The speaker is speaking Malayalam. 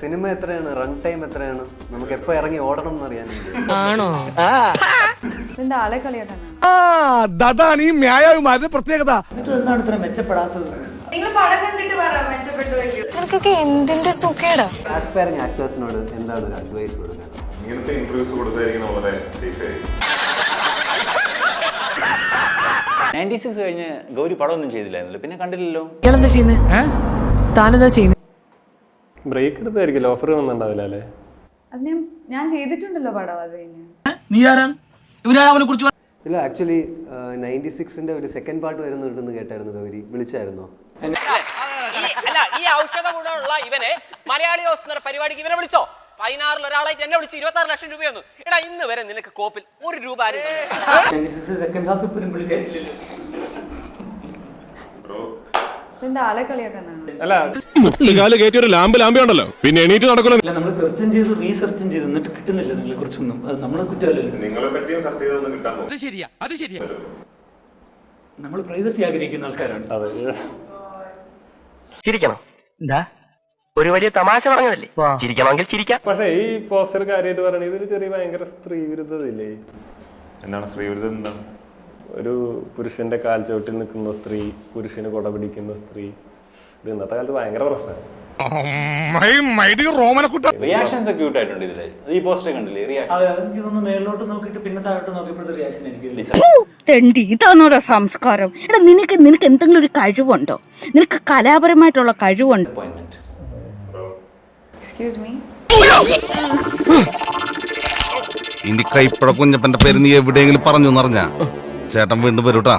സിനിമ എത്രയാണ്? റൺ ടൈം എത്രയാണ്? നമുക്ക് എപ്പോ ഇറങ്ങി ഓടണം എന്ന് ആണോ? എന്താ ആളെ കളിയാട്ടാണ് അതാണ് ഈ മ്യായമാരുടെ പ്രത്യേകത. നിനക്കൊക്കെ എന്തിന്റെ സുഖേടാ? ആസ്പയറിംഗ് ആക്ടേഴ്സിനോട് എന്താണ് ഒരു അഡ്വൈസ് ഇങ്ങനത്തെ ഇന്റർവ്യൂസ് കൊടുത്തായിരിക്കും വളരെ സേഫ് ആയിരിക്കും. നയന്റി സിക്സ് കഴിഞ്ഞ് ഗൗരി പടമൊന്നും ചെയ്തില്ലായിരുന്നല്ലോ. പിന്നെ കണ്ടില്ലല്ലോ. താനെന്താ ചെയ്യുന്നത് ബ്രേക്ക് എടുത്തായിരിക്കും ഓഫർ വന്നിട്ടുണ്ടാവില്ല അല്ലേ? അത് ഞാൻ ഞാൻ ചെയ്തിട്ടുണ്ടല്ലോ പടം അത് കഴിഞ്ഞ്. നീ ആരാണ്? കുറിച്ച് ഇല്ല ആക്ച്വലി നയന്റി സിക്സിന്റെ ഒരു സെക്കൻഡ് പാർട്ട് വരുന്നുണ്ടെന്ന് കേട്ടായിരുന്നു ഗൗരി. വിളിച്ചായിരുന്നോ? അല്ല ഈ ഔഷധ ഗുണമുള്ള ഇവനെ മലയാളി ഹൗസ് എന്ന പരിപാടിക്ക് ഇവനെ വിളിച്ചോ? പതിനാറിൽ ഒരാളായിട്ട് എന്നെ വിളിച്ച് ഇരുപത്തി ആറ് ലക്ഷം രൂപയൊന്നും. എടാ ഇന്ന് വരെ നിനക്ക് കോപ്പിൽ ഒരു രൂപ ആരും തന്നില്ല. സെക്കൻഡ് ഹാഫ് ഇപ്പോഴും വിളിക്കാറില്ലല്ലോ ബ്രോ എന്താ ആളെ കളിയാക്കാനാണ് അല്ല കയറ്റി ഒരു ലാമ്പ് പിന്നെ എണീറ്റ് നടക്കണം നമ്മൾ സെർച്ചും ചെയ്തു റീസെർച്ചും ചെയ്തു. എന്നിട്ട് കിട്ടുന്നില്ല നിങ്ങളെ കുറിച്ചൊന്നും. അത് നമ്മളെ കുറ്റമല്ലല്ലോ നിങ്ങളെ പറ്റിയും സെർച്ച് ചെയ്തൊന്നും കിട്ടാൻ പോകും. ശരിയാ അത് ശരിയാ. നമ്മൾ പ്രൈവസി ആഗ്രഹിക്കുന്ന ആൾക്കാരാണ്. അതെ. ചിരിക്കണം. എന്താ? ഒരു വലിയ തമാശ പറഞ്ഞതല്ലേ? ചിരിക്കണമെങ്കിൽ ചിരിക്കാം. പക്ഷേ ഈ പോസ്റ്റർ കാര്യമായിട്ട് പറയണത് ഇതൊരു ചെറിയ ഭയങ്കര സ്ത്രീ വിരുദ്ധതയില്ലേ എന്താണ് സ്ത്രീ വിരുദ്ധം എന്താണ് ഒരു പുരുഷന്റെ കാൽ ചവിട്ടിൽ നിൽക്കുന്ന സ്ത്രീ പുരുഷന് കൊട പിടിക്കുന്ന സ്ത്രീ. ഇത് ഇന്നത്തെ കാലത്ത് ഭയങ്കര പ്രശ്നമാണ്. റിയാക്ഷൻസ് ഒക്കെ ഇതിൽ. അത് ഈ പോസ്റ്റർ കണ്ടില്ലേ? റിയാക്ഷൻ അതെ എനിക്ക് തോന്നുന്നു മേലോട്ട് നോക്കിയിട്ട് പിന്നെ താഴോട്ട് നോക്കിയപ്പോഴത്തെ റിയാക്ഷൻ എനിക്ക് തെണ്ടി ഇതാണോടാ സംസ്കാരം? എടാ നിനക്ക് നിനക്ക് എന്തെങ്കിലും ഒരു കഴിവുണ്ടോ? നിനക്ക് കലാപരമായിട്ടുള്ള കഴിവുണ്ടോ? അപ്പോയിന്റ്മെന്റ് എക്സ്ക്യൂസ് മീ ഇനി കൈപ്പഴ കുഞ്ഞപ്പന്റെ പേര് നീ എവിടെയെങ്കിലും പറഞ്ഞു എന്നറിഞ്ഞ ചേട്ടൻ വീണ്ടും വരൂട്ടാ.